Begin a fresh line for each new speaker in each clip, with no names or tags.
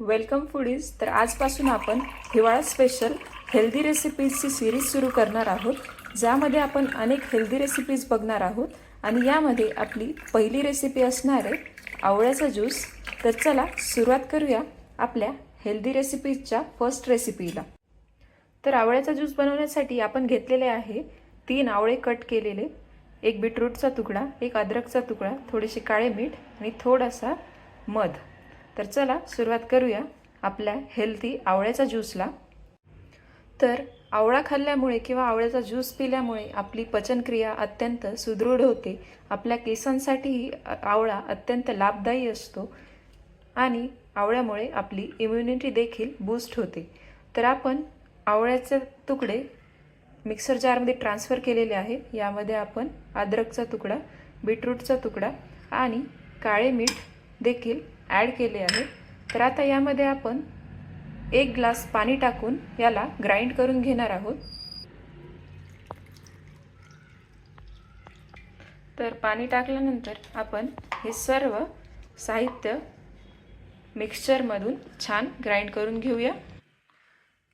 Welcome foodies. तर आजपासून आपण हिवाळा स्पेशल हेल्दी रेसिपीजची सिरीज सुरू करणार आहोत ज्यामध्ये आपण अनेक हेल्दी रेसिपीज बघणार आहोत आणि यामध्ये आपली पहिली रेसिपी असणार आहे आवळ्याचा ज्यूस तर चला सुरुवात करूया आपल्या हेल्दी रेसिपीजच्या फर्स्ट रेसिपीला तर आवळ्याचा ज्यूस बनवण्यासाठी आपण घेतलेले आहे तीन आवळे कट केलेले. एक बीटरूटचा तुकडा एक अद्रकचा तुकडा थोडेसे काळे मीठ आणि थोडासा मध. तर चला सुरुवात करूया आपल्या हेल्दी आवळ्याच्या ज्यूसला तर आवळा खाल्ल्यामुळे किंवा आवळ्याचा ज्यूस पिल्यामुळे आपली पचनक्रिया अत्यंत सुदृढ होते. आपल्या केसांसाठीही आवळा अत्यंत लाभदायी असतो आणि आवळ्यामुळे आपली इम्युनिटी देखील बूस्ट होते. तर आपण आवळ्याचे तुकडे मिक्सर जारमध्ये ट्रान्सफर केलेले आहे. यामध्ये आपण अद्रकचा तुकडा बीटरूटचा तुकडा आणि काळे मीठ देखील ॲड केले आहे. तर आता यामध्ये आपण एक ग्लास पाणी टाकून याला ग्राइंड करून घेणार आहोत. तर पाणी टाकल्यानंतर आपण हे सर्व साहित्य मिक्सचरमधून छान ग्राइंड करून घेऊया.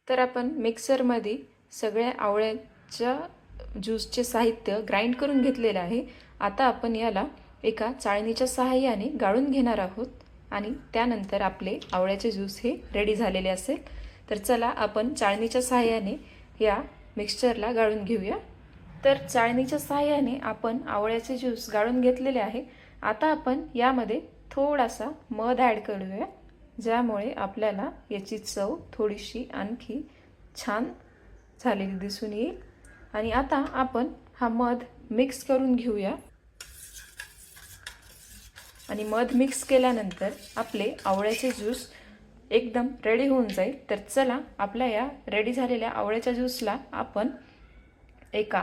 तर आपण मिक्सरमध्ये सगळ्या आवळ्याच्या ज्यूसचे साहित्य ग्राइंड करून घेतलेलं आहे. आता आपण याला एका चाळणीच्या सहाय्याने गाळून घेणार आहोत. आणि त्यानंतर आपले आवळ्याचे ज्यूस हे रेडी झालेले असेल. तर चला आपण चाळणीच्या सहाय्याने या मिक्सचरला गाळून घेऊया. तर चाळणीच्या सहाय्याने आपण आवळ्याचे ज्यूस गाळून घेतलेले आहे. आता आपण यामध्ये थोडासा मध ॲड करूया ज्यामुळे आपल्याला याची चव थोडीशी आणखी छान झालेली दिसून येईल. आणि आता आपण हा मध मिक्स करून घेऊया. आणि मध मिक्स केल्यानंतर आपले आवळ्याचे ज्यूस एकदम रेडी होऊन जाईल. तर चला आपल्या या रेडी झालेल्या आवळ्याच्या ज्यूसला आपण एका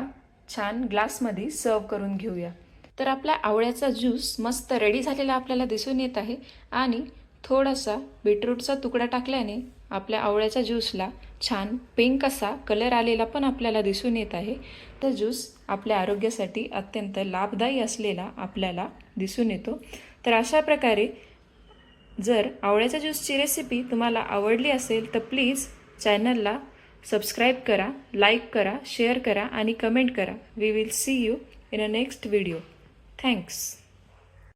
छान ग्लासमध्ये सर्व करून घेऊया. तर आपला आवळ्याचा ज्यूस मस्त रेडी झालेला आपल्याला दिसून येत आहे आणि थोडासा बीटरूटचा तुकडा टाकल्याने आपल्या आवळ्याच्या ज्यूसला छान पिंक असा कलर आलेला पण आपल्याला दिसून येत आहे. तर ज्यूस आपल्या आरोग्यासाठी अत्यंत लाभदायी असलेला आपल्याला दिसून येतो. तर अशा प्रकारे जर आवळ्याच्या ज्यूसची रेसिपी तुम्हाला आवडली असेल तर प्लीज चॅनलला सबस्क्राईब करा लाईक करा शेअर करा आणि कमेंट करा. We will see you in a next video thanks